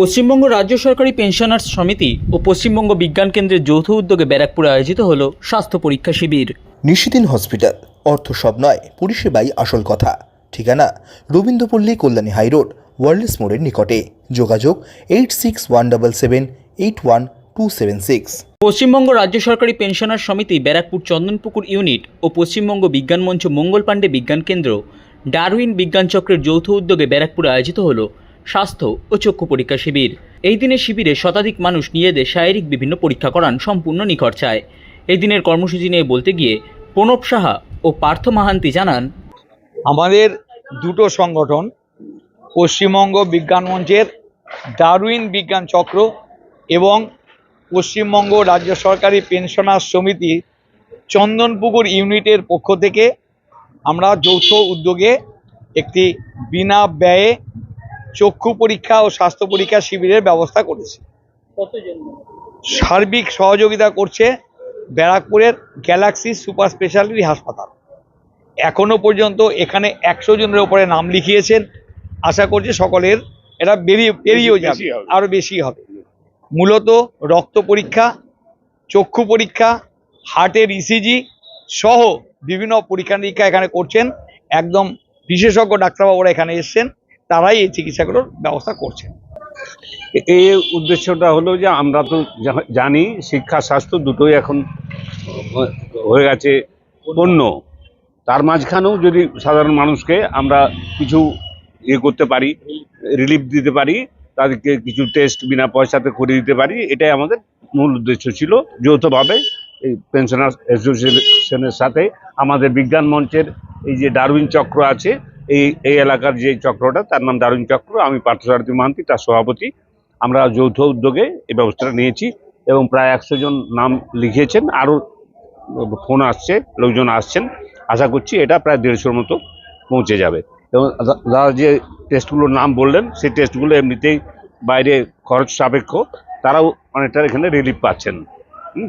পশ্চিমবঙ্গ রাজ্য সরকারি পেনশনার্স সমিতি ও পশ্চিমবঙ্গ বিজ্ঞান কেন্দ্রের যৌথ উদ্যোগে ব্যারাকপুরে আয়োজিত হল স্বাস্থ্য পরীক্ষা শিবির। নিশিদিন হসপিটাল অর্থ সব নয় পরিষেবাই আসল কথা। ঠিকানা রবীন্দ্রপল্লী কল্যাণী হাইরোড ওয়ার্ল্ডস মোড়ের নিকটে। যোগাযোগ eight six one double seven eight one two seven six. Paschimbanga রাজ্য সরকারি পেনশনার সমিতি ব্যারাকপুর চন্দনপুকুর ইউনিট ও পশ্চিমবঙ্গ বিজ্ঞান মঞ্চ মঙ্গল পাণ্ডে বিজ্ঞান কেন্দ্র ডারউইন বিজ্ঞান চক্রের যৌথ উদ্যোগে ব্যারাকপুরে আয়োজিত হল স্বাস্থ্য ও চক্ষু পরীক্ষা শিবির। এই দিনের শিবিরে শতাধিক মানুষ নিজেদের শারীরিক বিভিন্ন পরীক্ষা করান সম্পূর্ণ নিখরচায় এই দিনের কর্মসূচি নিয়ে বলতে গিয়ে প্রণব সাহা ও পার্থ মাহান্তি জানান, আমাদের দুটো সংগঠন, পশ্চিমবঙ্গ বিজ্ঞান মঞ্চের ডারউইন বিজ্ঞান চক্র এবং পশ্চিমবঙ্গ রাজ্য সরকারি পেনশনার সমিতি চন্দনপুকুর ইউনিটের পক্ষ থেকে আমরা যৌথ উদ্যোগে একটি বিনা ব্যয়ে চক্ষু পরীক্ষা ও স্বাস্থ্য পরীক্ষা শিবিরের ব্যবস্থা করেছে। সার্বিক সহযোগিতা করছে ব্যারাকপুরের গ্যালাক্সি সুপার স্পেশালিটি হাসপাতাল। এখনও পর্যন্ত এখানে একশো জনের উপরে নাম লিখিয়েছেন। আশা করছি সকলের এটা বেরিয়ে পেরিয়েও যাবে আরও বেশি হবে। মূলত রক্ত পরীক্ষা চক্ষু পরীক্ষা হার্টের ইসিজি সহ বিভিন্ন পরীক্ষা নিরীক্ষা এখানে করছেন। একদম বিশেষজ্ঞ ডাক্তারবাবুরা এখানে এসছেন। তারাই এই চিকিৎসাগুলোর ব্যবস্থা করছেন এই উদ্দেশ্যটা হলো যে আমরা তো জানি শিক্ষা, স্বাস্থ্য দুটোই এখন হয়ে গেছে পণ্য। তার মাঝখানেও যদি সাধারণ মানুষকে আমরা কিছু ইয়ে করতে পারি রিলিফ দিতে পারি, তাদেরকে কিছু টেস্ট বিনা পয়সাতে করে দিতে পারি, এটাই আমাদের মূল উদ্দেশ্য ছিল। যৌথভাবে এই পেনশনার অ্যাসোসিয়েশনের সাথে আমাদের বিজ্ঞান মঞ্চের এই যে ডারউইন চক্র আছে এই এই এলাকার যে চক্রটা, তার নাম দারুণ চক্র। আমি পার্থসারথী মান্তি তার সভাপতি। আমরা যৌথ উদ্যোগে এই ব্যবস্থাটা নিয়েছি এবং প্রায় একশো জন নাম লিখিয়েছেন আরও ফোন আসছে, লোকজন আসছেন। আশা করছি এটা প্রায় দেড়শোর মতো পৌঁছে যাবে। এবং দাদা যে টেস্টগুলোর নাম বললেন, সেই টেস্টগুলো এমনিতেই বাইরে খরচ সাপেক্ষ। তারাও অনেকটা এখানে রিলিফ পাচ্ছেন। হুম।